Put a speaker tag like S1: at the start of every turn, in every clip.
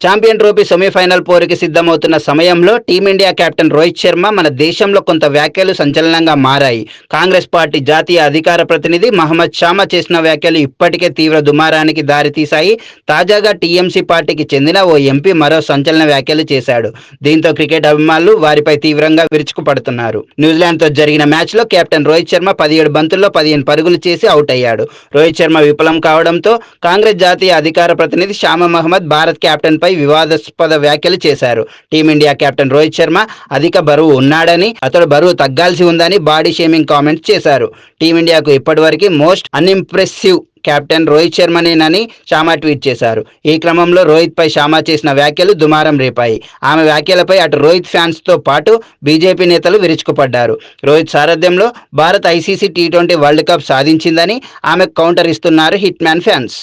S1: Champion trophy semi-final పోరుకి సిద్ధమవుతున్న సమయంలో team India captain Rohit Sharma మన దేశంలో కొంత వ్యాఖ్యలు సంచలనంగా మారాయి. కాంగ్రెస్ పార్టీ జాతీయ అధికార ప్రతినిధి మహమ్మద్ షామా చేసిన వ్యాఖ్యలు ఇప్పటికే తీవ్ర దుమారానికి దారితీశాయి. తాజాగా టీఎంసీ పార్టీకి చెందిన ఓ ఎంపీ మరో సంచలన వ్యాఖ్యలు చేశాడు. దీంతో క్రికెట్ అభిమానులు వారిపై తీవ్రంగా విరుచుకుపడుతున్నారు. న్యూజిలాండ్తో జరిగిన మ్యాచ్లో కెప్టెన్ రోహిత్ శర్మ పదిహేడు బంతుల్లో పదిహేను పరుగులు చేసి అవుట్ అయ్యాడు. రోహిత్ శర్మ విఫలం కావడంతో కాంగ్రెస్ జాతీయ అధికార ప్రతినిధి షామా మహమ్మద్ భారత్ కెప్టెన్ పై వివాదాస్పద వ్యాఖ్యలు చేశారు. టీమిండియా కెప్టెన్ రోహిత్ శర్మ అధిక బరువు ఉన్నాడని అతడు బరువు తగ్గాల్సి ఉందని బాడీ షేమింగ్ కామెంట్స్ చేశారు. టీమిండియాకు ఇప్పటివరకు మోస్ట్ అన్ఇంప్రెసివ్ కెప్టెన్ రోహిత్ శర్మనేనని షామా ట్వీట్ చేశారు. ఈ క్రమంలో రోహిత్ పై షామా చేసిన వ్యాఖ్యలు దుమారం రేపాయి. ఆమె వ్యాఖ్యలపై అటు రోహిత్ ఫ్యాన్స్తో పాటు బీజేపీ నేతలు విరుచుకుపడ్డారు. రోహిత్ సారథ్యంలో Bharat ICC T twenty world cup సాధించిందని ఆమె కౌంటర్ ఇస్తున్నారు హిట్ మ్యాన్ ఫ్యాన్స్.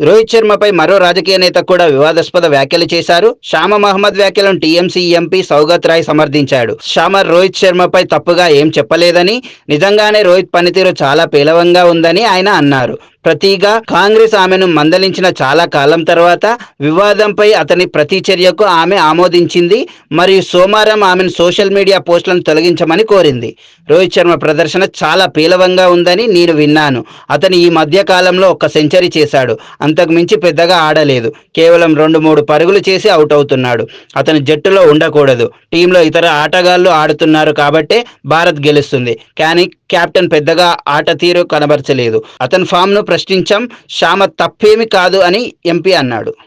S1: రోహిత్ శర్మపై మరో రాజకీయ నేత కూడా వివాదాస్పద వ్యాఖ్యలు చేశారు. షామా మహమ్మద్ వ్యాఖ్యలను టీఎంసీ ఎంపీ సౌగత్ రాయ్ సమర్థించాడు. షామా రోహిత్ శర్మపై తప్పుగా ఏం చెప్పలేదని నిజంగానే రోహిత్ పనితీరు చాలా పేలవంగా ఉందని ఆయన అన్నారు. ప్రతిగా కాంగ్రెస్ ఆమెను మందలించిన చాలా కాలం తర్వాత వివాదంపై అతని ప్రతిచర్యకు ఆమె ఆమోదించింది మరియు సోమవారం ఆమెను సోషల్ మీడియా పోస్టులను తొలగించమని కోరింది. రోహిత్ శర్మ ప్రదర్శన చాలా పేలవంగా ఉందని నేను విన్నాను. అతను ఈ మధ్య కాలంలో ఒక సెంచరీ చేశాడు. అంతకు మించి పెద్దగా ఆడలేదు. కేవలం రెండు మూడు పరుగులు చేసి అవుట్ అవుతున్నాడు. అతను జట్టులో ఉండకూడదు. టీంలో ఇతర ఆటగాళ్ళు ఆడుతున్నారు కాబట్టే భారత్ గెలుస్తుంది. కానీ కెప్టెన్ పెద్దగా ఆట తీరు కనబరచలేదు. అతని ఫామ్ను ప్రశ్నించాం శ్యామ తప్పేమి కాదు అని ఎంపీ అన్నాడు.